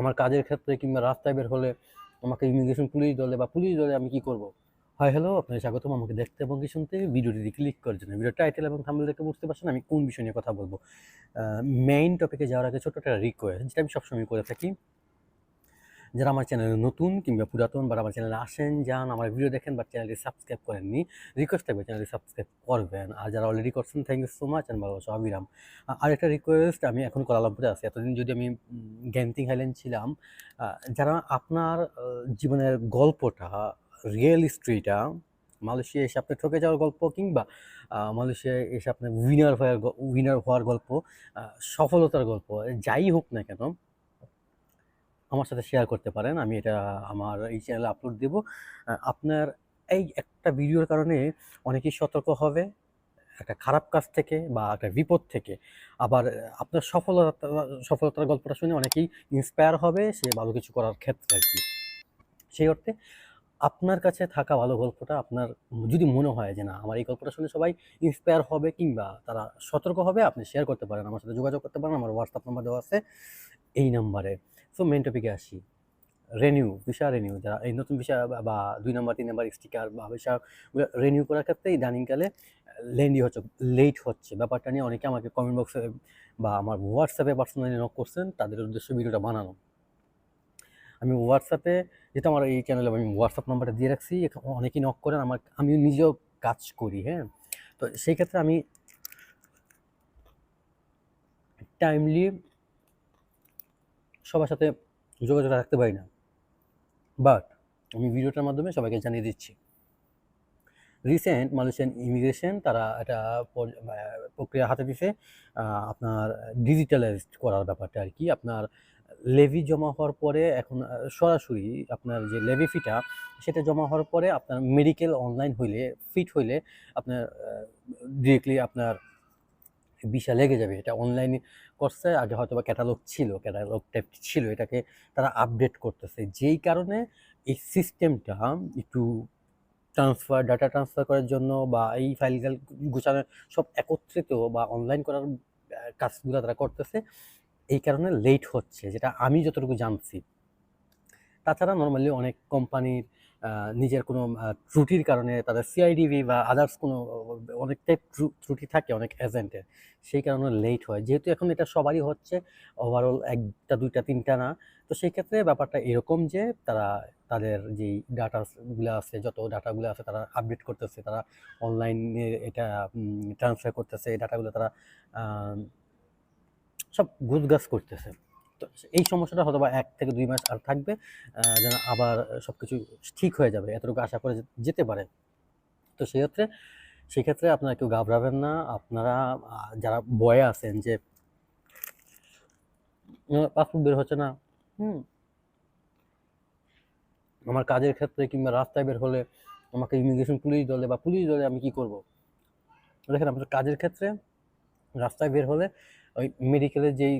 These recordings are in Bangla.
আমার কাজের ক্ষেত্রে কিংবা রাস্তায় বের হলে আমাকে ইমিগ্রেশন পুলিশ দলে বা পুলিশ দলে আমি কি করব? হাই হ্যালো আপনি স্বাগতম। আমাকে দেখতে এবং কি শুনতে? ভিডিওটি ক্লিক করার জন্য। ভিডিও টাইটেল এবং থাম্বনেল দেখে বুঝতে পারছেন আমি কোন বিষয় নিয়ে কথা বলব। মেইন টপিকে যাওয়ার আগে ছোট্ট একটা রিকোয়েস্ট যেটা আমি সবসময় করে থাকি। যারা আমার চ্যানেলে নতুন কিংবা পুরাতন বা আমার চ্যানেলে আসেন যান আমার ভিডিও দেখেন বা চ্যানেলটি সাবস্ক্রাইব করেননি রিকোয়েস্ট থাকবে চ্যানেলটি সাবস্ক্রাইব করবেন। আর যারা অলরেডি করছেন thank you so much and ভালোবাসা অবিরাম আরেকটা রিকোয়েস্ট আমি এখন কোলালামপুরে আছি। এতদিন যদি আমি গ্যান্তিং হাইল্যান্ড ছিলাম যারা আপনার জীবনের গল্পটা রিয়েল স্টোরিটা মালয়েশিয়া এসে আপনি ঠকে যাওয়ার গল্প কিংবা আহ, মালয়েশিয়ায় এসে আপনি উইনার হওয়ার উইনার হওয়ার গল্প সফলতার গল্প যাই হোক না কেন আমার সাথে শেয়ার করতে পারেন। আমি এটা আমার এই চ্যানেলে আপলোড দেব। আপনার এই একটা ভিডিওর কারণে অনেকেই সতর্ক হবে, একটা খারাপ কাজ থেকে বা একটা বিপদ থেকে। আবার আপনার সফলতা, সফলতার গল্পটা শুনে অনেকেই ইন্সপায়ার হবে সে ভালো কিছু করার ক্ষেত্রে আর কি। সেই অর্থে আপনার কাছে থাকা ভালো গল্পটা আপনার যদি মনে হয় যে না, আমার এই গল্পটা শুনে সবাই ইন্সপায়ার হবে কিংবা তারা সতর্ক হবে, আপনি শেয়ার করতে পারেন, আমার সাথে যোগাযোগ করতে পারেন, আমার হোয়াটসঅ্যাপ নাম্বার দেওয়া আছে এই নাম্বারে সো মেন টপিকে আসি। রেনিউ ভিসা রেনিউ যারা এই নতুন ভিসা বা- দুই নাম্বার তিন নাম্বার স্টিকার বা ভিসা রেনিউ করার ক্ষেত্রে ইদানিংকালে লেন্ডি হচ্ছে লেট হচ্ছে। ব্যাপারটা নিয়ে অনেকে আমাকে কমেন্ট বক্সে বা আমার হোয়াটসঅ্যাপে পার্সোনালি নক করছেন, তাদের উদ্দেশ্যে ভিডিওটা বানানো আমি হোয়াটসঅ্যাপে যেটা আমার এই চ্যানেলে আমি হোয়াটসঅ্যাপ নাম্বারটা দিয়ে রাখছি অনেকেই নক করেন, আমার আমি নিজেও কাজ করি হ্যাঁ। তো সেই ক্ষেত্রে আমি টাইমলি সবার সাথে যোগাযোগ রাখতে পারি না। বাট আমি ভিডিওটার মাধ্যমে সবাইকে জানিয়ে দিচ্ছি। রিসেন্ট মালয়েশিয়ান ইমিগ্রেশন তারা একটা পর- প্রক্রিয়া হাতে দিছে আপনার ডিজিটালাইজড করার ব্যাপারটা আর কি। আপনার লেভি জমা হওয়ার পরে এখন সরাসরি আপনার যে লেভি ফিটা সেটা জমা হওয়ার পরে আপনার মেডিকেল অনলাইন হইলে ফিট হইলে আপনার ডিরেক্টলি আপনার ভিসা লেগে যাবে। এটা অনলাইনে করছে আগে হয়তো বা ক্যাটালগ ছিল ক্যাটালগ টাইপ ছিল, এটাকে তারা আপডেট করতেছে। যেই কারণে এই সিস্টেমটা একটু ট্রান্সফার ডাটা ট্রান্সফার করার জন্য বা এই ফাইল গুছানো, সব একত্রিত বা অনলাইন করার কাজগুলো তারা করতেছে, এই কারণে লেট হচ্ছে। যেটা আমি যতটুকু জানছি। তাছাড়া নর্মালি অনেক কোম্পানির নিজের কোনো ত্রুটির কারণে তাদের সিআইডিভি বা আদার্স কোনো অনেকটাই ত্রুটি থাকে অনেক এজেন্টের সেই কারণে লেট হয়। যেহেতু এখন এটা সবারই হচ্ছে ওভারঅল একটা, দুইটা, তিনটা না। তো সেই ক্ষেত্রে ব্যাপারটা এরকম যে তারা তাদের যেই ডাটাগুলো আছে, যত ডাটাগুলো আছে তারা আপডেট করতেছে, তারা অনলাইনে এটা ট্রান্সফার করতেছে, এই ডাটাগুলো তারা সব গুজগাছ করতেছে। তো এই সমস্যাটা হয়তো বা এক থেকে দুই মাস আর থাকবে যেন আবার সব কিছু ঠিক হয়ে যাবে, এতটুকু আশা করে যেতে পারে। তো সেক্ষেত্রে সেক্ষেত্রে আপনারা কেউ ঘাবড়াবেন না। আপনারা যারা বয়ে আছেন যে পাসপোর্ট বের হচ্ছে না। হুম। আমার কাজের ক্ষেত্রে কিংবা রাস্তায় বের হলে আমাকে ইমিগ্রেশন পুলিশ দলে বা পুলিশ দলে আমি কি করব? দেখেন আপনার কাজের ক্ষেত্রে রাস্তায় বের হলে ওই মেডিকেলের যেই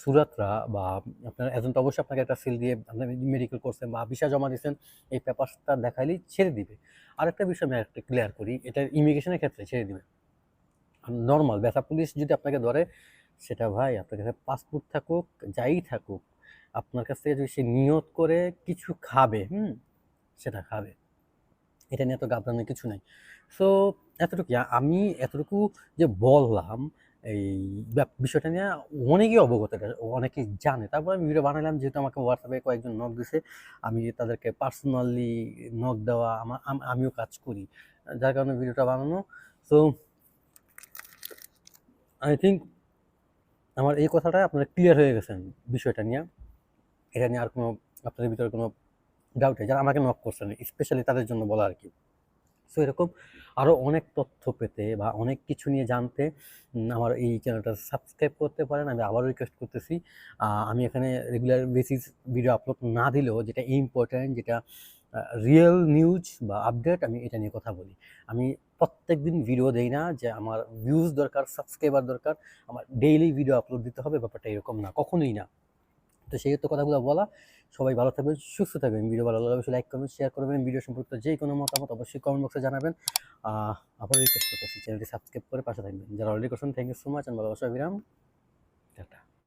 সুরাতরা বা আপনার এজেন্ট অবশ্যই আপনাকে একটা সিল দিয়ে আপনি মেডিকেল করছেন বা ভিসা জমা দিয়েছেন, এই পেপারসটা দেখাইলেই ছেড়ে দিবে। আরেকটা বিষয় আমি একটা ক্লিয়ার করি, এটা ইমিগ্রেশনের ক্ষেত্রে ছেড়ে দিবে। নর্মাল ব্যথা পুলিশ যদি আপনাকে ধরে, সেটা ভাই আপনার কাছে পাসপোর্ট থাকুক, যাই থাকুক, আপনার কাছ থেকে যদি সে নিয়ত করে কিছু খাবে, হুম, সেটা খাবে। এটা নিয়ে এত ঘাবড়ানোর কিছু নাই। সো এতটুকু আমি এতটুকু যে বললাম এই বিষয়টা নিয়ে অনেকেই অবগত, এটা অনেকেই জানে। তারপর আমি ভিডিও বানালাম, যেহেতু আমাকে হোয়াটসঅ্যাপে কয়েকজন নক দিছে, আমি তাদেরকে পার্সোনালি নক দেওয়া আমার আমিও কাজ করি, যার কারণে ভিডিওটা বানানো। সো আই থিঙ্ক আমার এই কথাটা আপনারা ক্লিয়ার হয়ে গেছেন বিষয়টা নিয়ে। এটা নিয়ে আর কোনো, আপনাদের ভিতরে কোনো ডাউট নেই, যারা আমাকে নক করছেন স্পেশালি তাদের জন্য বলা আর কি। সো এরকম আরও অনেক তথ্য পেতে বা অনেক কিছু নিয়ে জানতে আমার এই চ্যানেলটা সাবস্ক্রাইব করতে পারেন। আমি আবারও রিকোয়েস্ট করতেছি আমি এখানে রেগুলার বেসিস ভিডিও আপলোড না দিলেও যেটা ইম্পর্ট্যান্ট যেটা রিয়েল নিউজ বা আপডেট আমি এটা নিয়ে কথা বলি। আমি প্রত্যেক দিন ভিডিও দেই না যে আমার ভিউজ দরকার সাবস্ক্রাইবার দরকার, আমার ডেইলি ভিডিও আপলোড দিতে হবে, ব্যাপারটা এরকম না, কখনোই না। তো সেই তো কথাগুলো বলা। সবাই ভালো থাকবেন, সুস্থ থাকবেন। ভিডিও ভালো লাগলে অবশ্যই লাইক করবেন শেয়ার করবেন ভিডিও সম্পর্কিত যে কোনো মতামত অবশ্যই কমেন্ট বক্সে জানাবেন। আবার রিকোয়েস্ট করতেছি চ্যানেলটি সাবস্ক্রাইব করে পাশে থাকবেন। যারা অলরেডি করছেন thank you so much and ভালোবাসা বিরাম